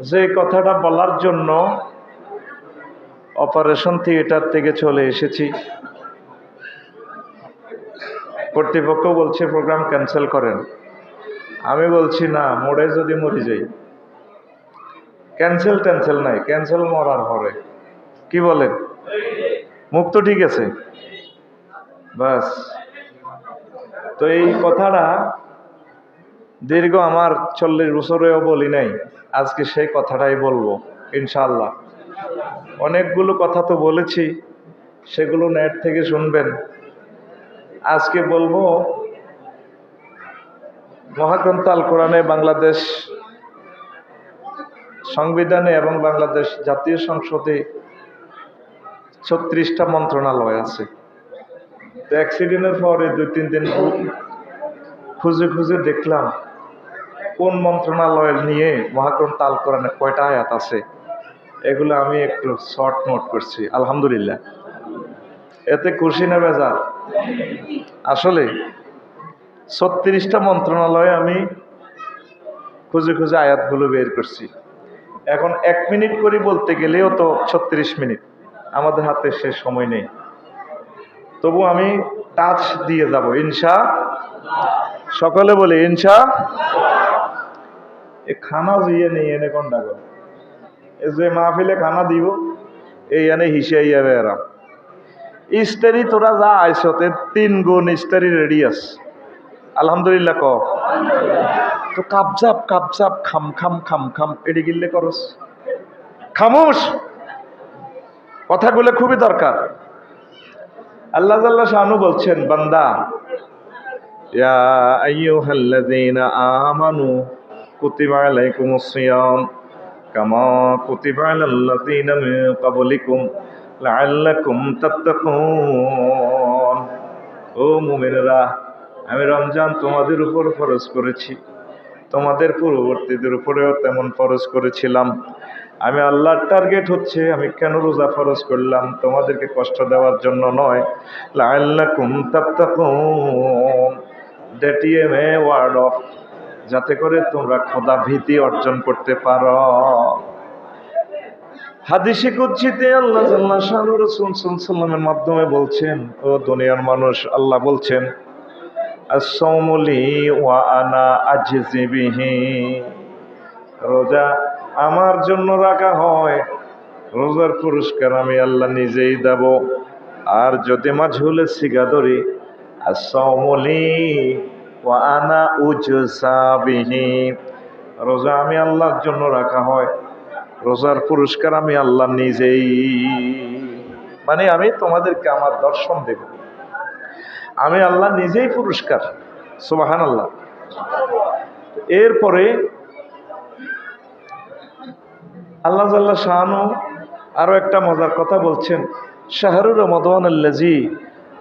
যে কথাটা বলার জন্য অপারেশন থিয়েটার থেকে চলে এসেছি। কর্তৃপক্ষ বলছে প্রোগ্রাম ক্যান্সেল করেন। আমি বলছি, না, মোড়ে যদি মরি যাই। ক্যান্সেল ট্যান্সেল নাই, ক্যান্সেল মরার পরে। কি বলেন? মুখ তো ঠিক আছে। বাস। তো এই কথাটা দীর্ঘ আমার চল্লিশ বছরেও বলি নাই, আজকে সেই কথাটাই বলব ইনশাল্লাহ অনেকগুলো কথা তো বলেছি, সেগুলো নেট থেকে শুনবেন। আজকে বলব, মহাগ্রন্থ আল কোরআনে বাংলাদেশ সংবিধানে এবং বাংলাদেশ জাতীয় সংসদে ছত্রিশটা মন্ত্রণালয় আছে। তো অ্যাক্সিডেন্টের পরে দুই, তিন দিন খুঁজে খুঁজে দেখলাম কোন মন্ত্রণালয় নিয়ে মহাগ্রন্থ তাল কোরআনে কয়টা আয়াত আছে? এগুলো আমি একটু শর্ট নোট করছি, আলহামদুলিল্লাহ। এতে খুশি না বেজার? আসলে ছত্রিশটা মন্ত্রণালয়ে আমি খুঁজে খুঁজে আয়াতগুলো বের করছি। এখন এক মিনিট করে বলতে গেলেও তো ছত্রিশ মিনিট, আমাদের হাতে সে সময় নেই। তবু আমি টাচ দিয়ে যাব, ইনশা, সকলে বলে, ইনশা এ খানা জুইয়ে নেই এনে কোনটা গো এ যে মাহফিলে খানা দিব এই এনে হিসেই যাবে এরা। ইস্তারি তোরা যা আইসতে তিন গুণ ইস্তারি রেডি আছে। আলহামদুলিল্লাহ ক। তো কাবজাব কাবজাব খাম খাম খাম খাম, এডি গিল্লে করস। খামোশ! কথাগুলো খুবই দরকার। আল্লাহ আল্লাহ শাহানু বলছেন, বান্দা, ইয়া আইয়ুহাল্লাযীনা আমানু কুতিবা আলাইকুমুস সিয়াম কামা কুতিবা আলাল্লাযীনা মিন ক্বাবলিকুম লাআল্লাকুম তাত্তাকুন ও মুমিনরা, আমি রমজান তোমাদের উপর ফরজ করেছি। তোমাদের পূর্ববর্তীদের উপরেও তেমন ফরজ করেছিলাম। আমি আল্লাহর টার্গেট হচ্ছে, আমি কেন রোজা ফরজ করলাম? তোমাদেরকে কষ্ট দেওয়ার জন্য নয়। লাআল্লাকুম তাত্তাকুন। দ্যাট ইম এ ওয়ার্ড অফ যাতে করে তোমরা খোদা ভীতি অর্জন করতে পারো। হাদিসে কুচ্ছিতে আল্লাহ আল্লাহ শাহ রসুল সাল্লামের মাধ্যমে বলছেন, ও দুনিয়ার মানুষ, আল্লাহ বলছেন ওয়া আনা আজিবিহি রোজা আমার জন্য রাখা হয়, রোজার পুরস্কার আমি আল্লাহ নিজেই দেব। আর যদি মাঝুলে সিগা ধরি আসৌমলি ওয়া আনা উজসাবিহি রোজা আমি আল্লাহর জন্য রাখা হয়। রোজার পুরস্কার আমি আল্লাহ নিজেই। মানে আমি তোমাদেরকে আমার দর্শন দেব। আমি আল্লাহ নিজেই পুরস্কার। সুবাহান আল্লাহ এরপরে আল্লাহ জাল্লাহ শাহানু আরও একটা মজার কথা বলছেন। শাহরুর রমদান আল্লাজি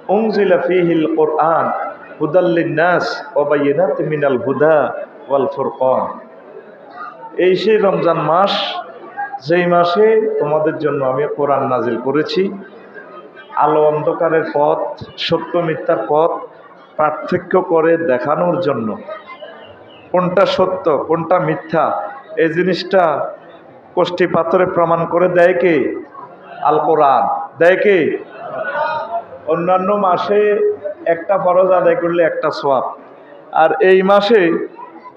উংজিলা ফিহিল কোরআন। হুদাল্লিন নাস ওবাইনাত মিনাল হুদা ওয়াল ফুরকান। এই সেই রমজান মাস, যেই মাসে তোমাদের জন্য আমি কোরআন নাজিল করেছি। আলো অন্ধকারের পথ, সত্য মিথ্যার পথ, পার্থক্য করে দেখানোর জন্য। কোনটা সত্য, কোনটা মিথ্যা এই জিনিসটা কোষ্ঠী পাথরে প্রমাণ করে দেয় কে? আল কোরআন। দেয় কে? অন্যান্য মাসে একটা ফরজ আদায় করলে একটা সোয়াব আর এই মাসে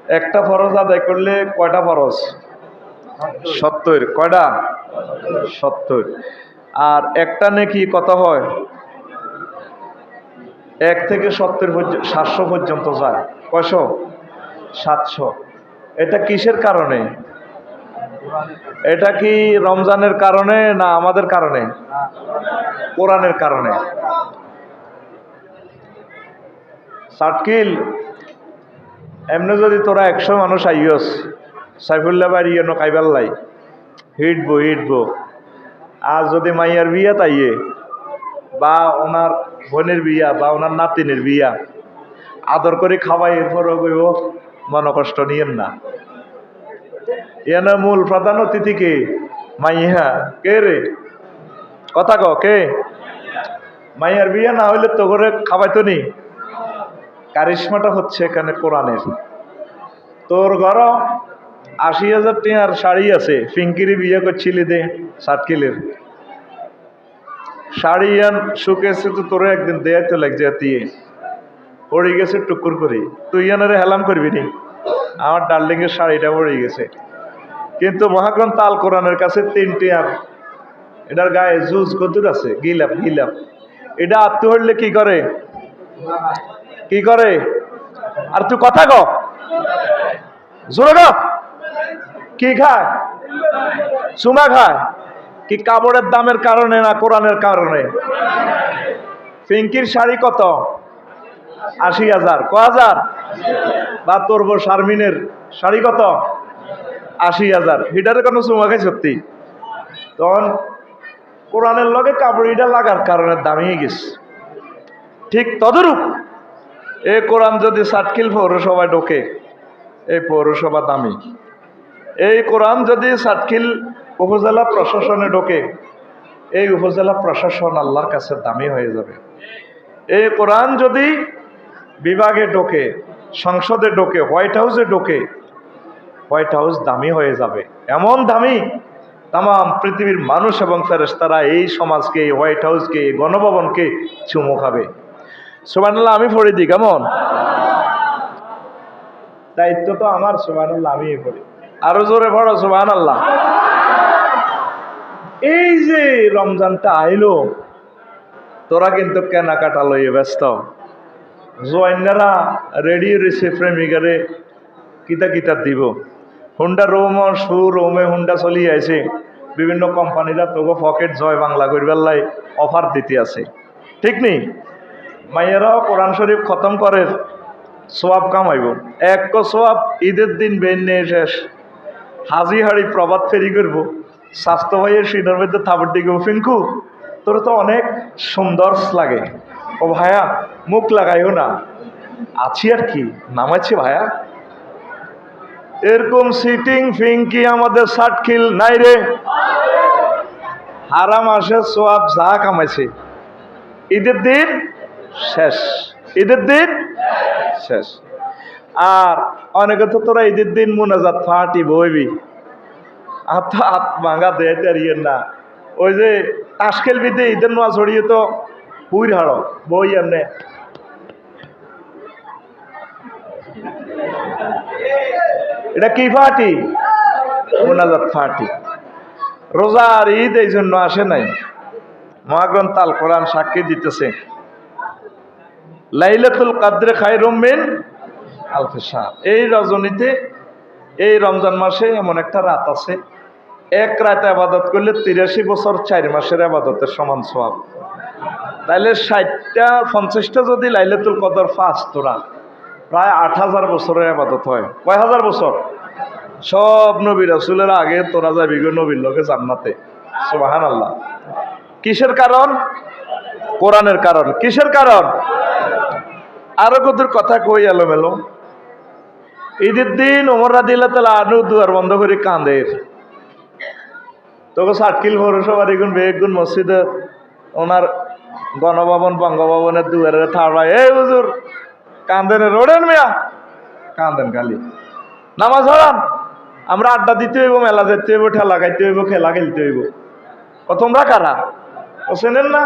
একটা ফরজ আদায় করলে কয়টা ফরজ? সত্তর। কয়টা? সত্তর। আর একটা নাকি কত হয়? এক থেকে সত্তর পর্যন্ত সাতশো পর্যন্ত যায়। কয়শো? সাতশো। এটা কিসের কারণে? এটা কি রমজানের কারণে না আমাদের কারণে? কোরআনের কারণে। সাটকিল এমনি যদি তোরা একশো মানুষ আইয়স, সাইফুল্লাহ বাড়ি ইয়ে কাইবাল্লাই হিটবো হিটবো। আর যদি মাইয়ার বিয়া তাইয়ে, বা ওনার বোনের বিয়া, বা ওনার নাতিনের বিয়া, আদর করে খাওয়াই এরপরও কইব মন কষ্ট নিয়েন না। এনে মূল প্রধান অতিথি কে? মাইয়া। কে রে? কথা ক, কে? মাইয়ার বিয়া না হইলে তো করে খাওয়াইতো নি? কারিশমাটা হচ্ছে এখানে কোরআনের। তোর ঘর আশি হাজার টিয়ার শাড়ি আছে, ফিঙ্কিরি বিয়ে করছিলি দে, সাতকিলের। শাড়ি আন, শুকেছে তো তোরে একদিন দেয় তো লাগছে দিয়ে। পড়ে গেছে টুকুর করি। তুই আনারে হেলাম করবি নি? আমার ডার্লিং এর শাড়িটা পড়ে গেছে। কিন্তু মহাগ্রন্থ আল কোরআনের কাছে তিনটি আর এটার গায়ে জুজ কদুর আছে, গিলাপ গিলাপ। এটা আত্ম হইলে কি করে? কি করে? আর তুই কথা ক। জোরে ক। খায়? চুমা খায়। কি কাপড়ের দামের কারণে না কোরআনের কারণে? পিঙ্কির শাড়ি কত? আশি হাজার। ক হাজার? বা তোর বউ শারমিনের শাড়ি কত? আশি হাজার। হিটারে কোনো চুমা খাই সত্যি? তখন কোরআনের লগে কাপড়িটা লাগার কারণে দামিয়ে গেছে। ঠিক তদরূপ এই কোরআন যদি সাতকিল পৌরসভায় ঢোকে, এই পৌরসভা দামি। এই কোরআন যদি সাতকিল উপজেলা প্রশাসনে ঢোকে, এই উপজেলা প্রশাসন আল্লাহর কাছে দামি হয়ে যাবে। এই কোরআন যদি বিভাগে ঢোকে, সংসদে ঢোকে, হোয়াইট হাউসে ঢোকে, হোয়াইট হাউস দামি হয়ে যাবে। এমন দামি তাম পৃথিবীর মানুষ এবং ফেরেশতারা এই সমাজকে, এই হোয়াইট হাউসকে, এই গণভবনকে চুমু খাবে। সুবহানাল্লাহ আমি পড়ে দিই কেমন? দায়িত্ব তো আমার সুবহানাল্লাহ আমি পড়ি। আরও জোরে পড়ো সুবহানাল্লাহ। এই যে রমজানটা আইলো তোরা কিন্তু কেনাকাটা লইয়ে ব্যস্ত। জোয়াইনারা রেডি রয়েছে প্রেমিকারে কিতা কিতা দিব। হুন্ডা রোম সু রোমে হুন্ডা চলি আছে বিভিন্ন কোম্পানিরা তোকে পকেট জয় বাংলা করিবার অফার দিতে আছে। ঠিক নেই? মাইয়েরাও কোরআন শরীফ খতম করে, সোয়াব কামাইব। এক ক সোয়াব, ঈদের দিন বেন নিয়ে শেষ। হাজি হাড়ি প্রবাদ ফেরি করব। স্বাস্থ্য ভাইয়ের সিনের মধ্যে থাবর দিকে ফিঙ্কু তোর তো অনেক সুন্দর লাগে। ও ভাইয়া, মুখ লাগাইও না। আছি আর কি? নামাচ্ছি ভাইয়া। এরকম সিটিং ফিঙ্কি আমাদের সাটকিল নাই রে। হারাম আসে সোয়াব, যা কামাইছে। ঈদের দিন শেষ। ঈদের দিন? শেষ। আর অনেকে তো তোরা ঈদের দিন মোনাজাত ফাটি বইবি। হাত হাত ভাঙা দেয় তারিয়ে না। ওই যে তাস খেলবিতে ঈদের নোয়া ছড়িয়ে তো হুইর হাড়ো, বই এমনে। এটা কি ফাটি? মোনাজাত ফাটি। রোজার ঈদ এই জন্য আসে নাই। মহাগ্রন্থ আল কোরআন সাক্ষী দিতেছে। লাইলাতুল কাদ্রে খাই রমিন এই রজনীতে, এই রমজান মাসে এমন একটা রাত আছে। এক রাতে আবাদত করলে তিরাশি বছর চার মাসের আবাদতের সমান সব তাইলে ষাটটা, পঞ্চাশটা যদি লাইলাতুল কদর ফার্স্ট তোরা, প্রায় আট হাজার বছরের আবাদত হয়। কয় হাজার বছর? সব নবী রাসুলের আগে তোরা যাবি গো নবীর লোকে জান্নাতে। সুবাহান আল্লাহ কিসের কারণ? কোরআনের কারণ। কিসের কারণ? আরও কতর কথা কই এলো মেলো ঈদের দিন ওমর রাদিল্লা তালা আনু দুয়ার বন্ধ করে কাঁদের তোকে সাতকিল পৌরসভার এগুন বেগুন মসজিদে ওনার গণভবন, বঙ্গভবনের দুয়ারে থাড়ায় এই হুজুর কান্দেন রোডেন মিয়া? কান্দেন খালি। নামাজ হরান আমরা আড্ডা দিতে হইব, মেলা যেতে হইব, ঠেলা খাইতে হইব, খেলা খেলতে হইব। ও তোমরা কারা? ও চেনেন না?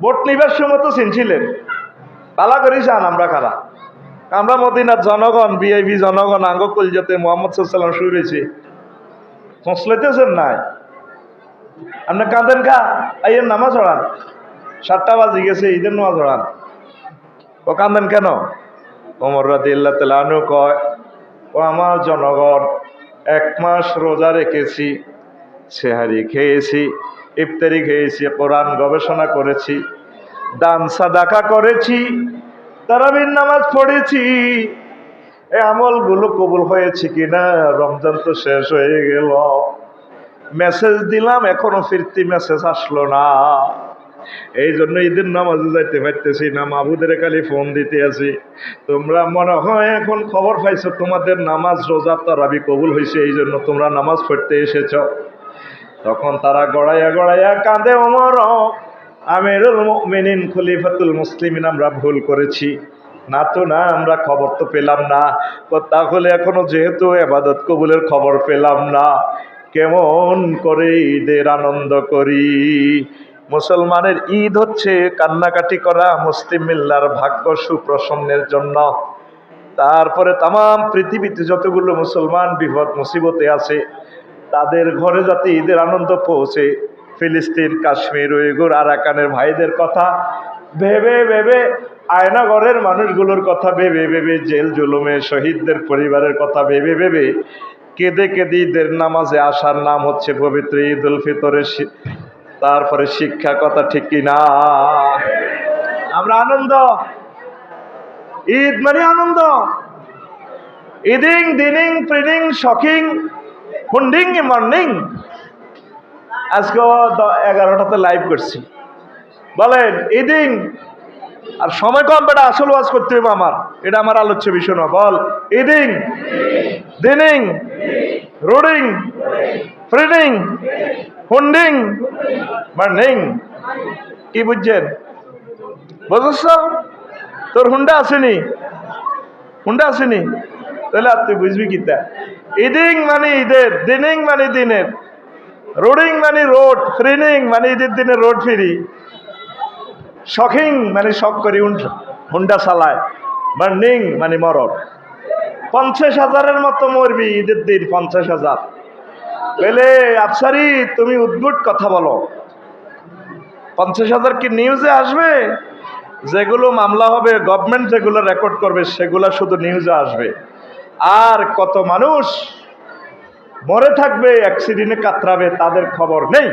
ভোট নিবার সময় তো চিনছিলেন। পালা করি চান আমরা কারা আমরা মদিনার জনগণ বিআইবি জনগণ, আঙ্গ কলজাতে মোহাম্মদ সাল্লাম শুরু হয়েছে সংশ্লেতেছেন নাই। আপনি কাঁদেন কা? আইয়ের নামাজ হড়ান সাতটা বাজি গেছে, ঈদের নামাজ হড়ান ও কাঁদেন কেন? ওমর রাতি ইল্লা তেলানু কয়, ও আমার জনগণ, এক মাস রোজা রেখেছি, সেহারি খেয়েছি, ইফতারি খেয়েছি, কোরআন গবেষণা করেছি দান সাদাকা করেছি, তারাবির নামাজ পড়েছি। এই আমলগুলো কবুল হয়েছে কিনা? রমজান তো শেষ হয়ে গেল। মেসেজ দিলাম, এখনও ফিরতি মেসেজ আসলো না। এই জন্য ঈদের নামাজে যাইতে পারতেছি না, মাহবুদের খালি ফোন দিতে আছি। তোমরা মনে হয় এখন খবর পাইছো, তোমাদের নামাজ, রোজা, তারাবি কবুল হয়েছে, এই জন্য তোমরা নামাজ পড়তে এসেছ। তখন তারা গড়াইয়া গড়াইয়া কাঁদে অমর আমিরুল মুমিনিন খলিফাতুল মুসলিমিন, আমরা ভুল করেছি। না তো না, আমরা খবর তো পেলাম না। তাহলে এখনও যেহেতু এবাদত কবুলের খবর পেলাম না, কেমন করে ঈদের আনন্দ করি? মুসলমানের ঈদ হচ্ছে কান্নাকাটি করা মুসলিম মিল্লার ভাগ্য সুপ্রসন্নের জন্য। তারপরে তাম পৃথিবীতে যতগুলো মুসলমান বিপদ মুসিবতে আছে, তাদের ঘরে যাতে ঈদের আনন্দ পৌঁছে ফিলিস্তিন, কাশ্মীর উইগুর আরাকানের ভাইদের কথা। ভেবে ভেবে আয়নাগরের মানুষগুলোর কথা ভেবে ভেবে জেল জুলুমে শহীদদের পরিবারের কথা ভেবে ভেবে কেঁদে কেঁদে ঈদের নামাজে আসার নাম হচ্ছে পবিত্র ঈদ উল ফিতরের তারপরে শিক্ষা কথা ঠিক কিনা আমরা আনন্দ। ঈদ মানে আনন্দ। ইদিং, দিনিং, প্রিনিং শকিং হুন্ডিং, মর্নিং। আজকে এগারোটাতে লাইভ করছি। বলেন ইদিং আর সময় কম, বেটা, আসল ওয়াজ করতে হবে আমার। এটা আমার আলোচ্য বিষয় না বল ইদিং দিনিং, রোডিং, ফ্রিডিং হুন্ডিং মর্নিং কি বুঝছেন? বুঝছ? তোর হুন্ডা আসেনি? হুন্ডা আসেনি? তাহলে আর তুই বুঝবি কি কিতা ইদিং মানে ঈদের, দিনিং মানে দিনের। রোডিং মানে রোড ফ্রিনিং মানে ঈদের দিনে রোড ফিরি। শখিং মানে শখ করি হুন- হুন্ডা চালায়। মার্নিং মানে মরণ। পঞ্চাশ হাজারের মতো মরবি ঈদের দিন, পঞ্চাশ হাজার। বলে, আফসারি, তুমি উদ্ভুট কথা বলো। পঞ্চাশ হাজার কি নিউজে আসবে? যেগুলো মামলা হবে গভর্নমেন্ট যেগুলো রেকর্ড করবে, সেগুলো শুধু নিউজে আসবে। আর কত মানুষ মরে থাকবে অ্যাক্সিডেন্টে কাতরাবে, তাদের খবর নেই।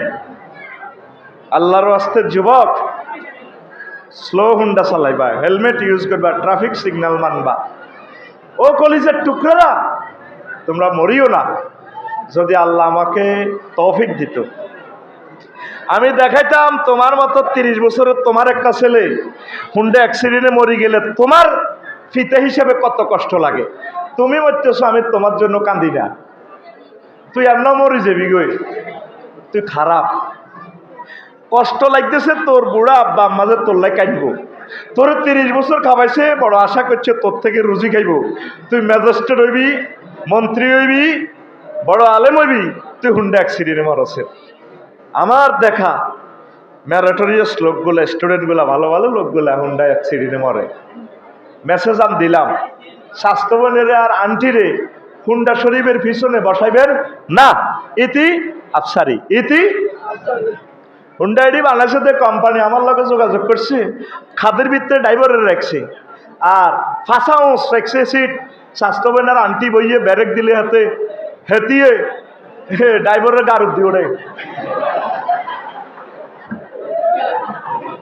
আল্লাহর আস্তে যুবক স্লো হুন্ডা চালাইবা হেলমেট ইউজ করবা ট্রাফিক সিগন্যাল মানবা। ও কলিজের টুকরারা, তোমরা মরিও না। যদি আল্লাহ আমাকে তৌফিক দিত। আমি দেখাইতাম, তোমার মতো তিরিশ বছরের তোমার একটা ছেলে হুন্ডা অ্যাক্সিডেন্টে মরি গেলে তোমার ফিতে হিসেবে কত কষ্ট লাগে। তুমি মরতেছো, আমি তোমার জন্য কান্দি না। তুই আর না মরি যাবি গই তুই খারাপ। কষ্ট লাগতেছে তোর বুড়া আব্বা আম্মাদের তোল্লাই কাটব তোর তিরিশ বছর খাবাইছে বড় আশা করছে তোর থেকে রুজি খাইব। তুই ম্যাজিস্ট্রেট হইবি, মন্ত্রী হইবি, বড় আলেম হইবি, তুই হুন্ডা অ্যাক্সিডেন্টে মরছে। আমার দেখা ম্যারাটোরিয়াস লোকগুলো স্টুডেন্টগুলো ভালো ভালো লোকগুলো হুন্ডা অ্যাক্সিডেন্টে মরে। মেসেজ আন দিলাম। স্বাস্থ্যবনের আর আন্টিরে হুন্ডা শরীফের পিছনে বসাইবেন? না। ইতি আফসারি ইতি হুন্ডা এডি বাংলাদেশের কোম্পানি আমার লগে যোগাযোগ করছি। খাদের ভিতরে ড্রাইভারের রাখছি আর ফাঁসাও রাখছে সিট স্বাস্থ্যবেনার আন্টি বইয়ে ব্যারেক দিলে হাতে হেতিয়ে ড্রাইভারের গারুদ দিয়ে ওড়ে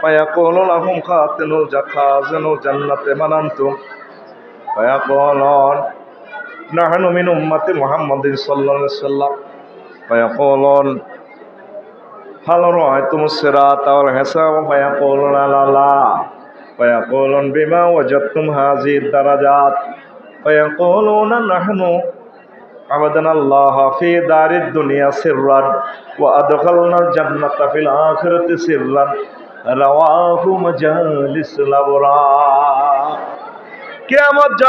فيقول لهم خاتن خازن الجنة من أنتم فيقولون نحن من أمة محمد صلى الله عليه وسلم فيقولون هل رأيتم الصراط والحساب فيقولون لا لا فيقولون بما وجدتم هذه الدرجات فيقولون نحن عبدنا الله في دار الدنيا سرا وأدخلنا الجنة في الآخرة سرا রাওয়াহুম জালিস লাবরা কেয়ামত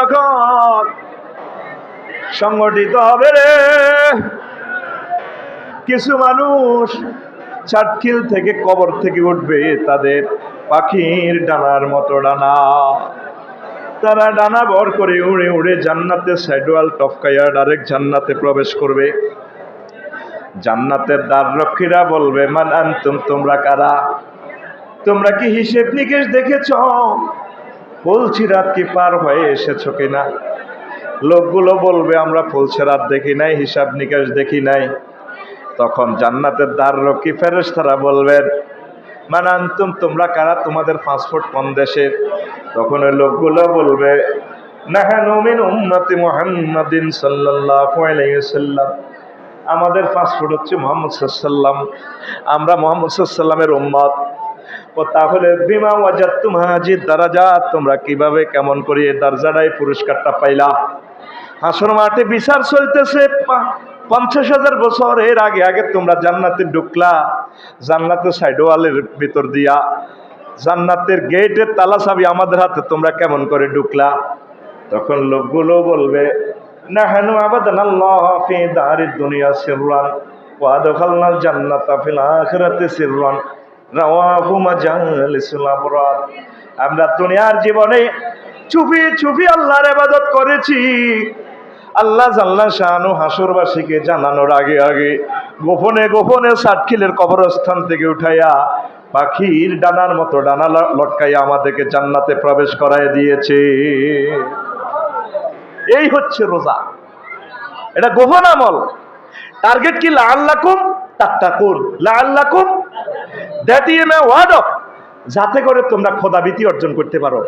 সংগঠিত হবে রে, কিছু মানুষ চাটখিল থেকে কবর থেকে উঠবে, তাদের পাখির ডানার মতো ডানা। তারা ডানা বর করে উড়ে উড়ে জান্নাতে সাইডওয়াল টপকাইয়া ডাইরেক্ট জান্নাতে প্রবেশ করবে। জান্নাতের দ্বার রক্ষীরা বলবে মানান তুম তোমরা কারা? তোমরা কি হিসেব নিকেশ দেখেছ? বলছি, রাত কি পার হয়ে এসেছ কিনা? লোকগুলো বলবে, আমরা ফুলছে রাত দেখি নাই, হিসাব নিকাশ দেখি নাই। তখন জান্নাতের দ্বার রক্ষী ফেরেশতারা বলবেন মানে আনতুম তোমরা কারা? তোমাদের পাসপোর্ট কোন দেশের তখন ওই লোকগুলো বলবে আমাদের পাসপোর্ট হচ্ছে মোহাম্মদ সাল্লাম আমরা মোহাম্মদ সাল্লামের উম্মত। তাহলে বিমা ওয়াজাত তুমাজি দারাজা তোমরা কীভাবে কেমন করে দরজাটাই পুরস্কারটা পাইলা? হাসর মাঠে বিচার চলতেছে পঞ্চাশ হাজার বছর এর আগে আগে তোমরা জান্নাতে ঢুকলা, জান্নাতের সাইড ওয়ালের ভিতর দিয়া, জান্নাতের গেটের তালা চাবি আমাদের হাতে, তোমরা কেমন করে ঢুকলা? তখন লোকগুলো বলবে না হেন আবাদান ফি দুনিয়া সিররান, ওয়া আদখালনাল জান্নাতা ফিল আমরা দুনিয়ার জীবনে চুপি চুপি আল্লাহর ইবাদত করেছি। আল্লাহ জাল্লা শাহানু হাসুরবাসীকে জানানোর আগে আগে গোপনে গোপনে সাতখিলের কবরস্থান থেকে উঠাইয়া পাখির ডানার মতো ডানা ল- লটকাইয়া আমাদেরকে জান্নাতে প্রবেশ করায় দিয়েছে। এই হচ্ছে রোজা। এটা গোপন আমল। টার্গেট কি? লাল্লাকুম তাত্তাকুন। লাল্লাকুম দ্যাট এ ওয়ার্ড যাতে করে তোমরা খোদাবিতি অর্জন করতে পারো।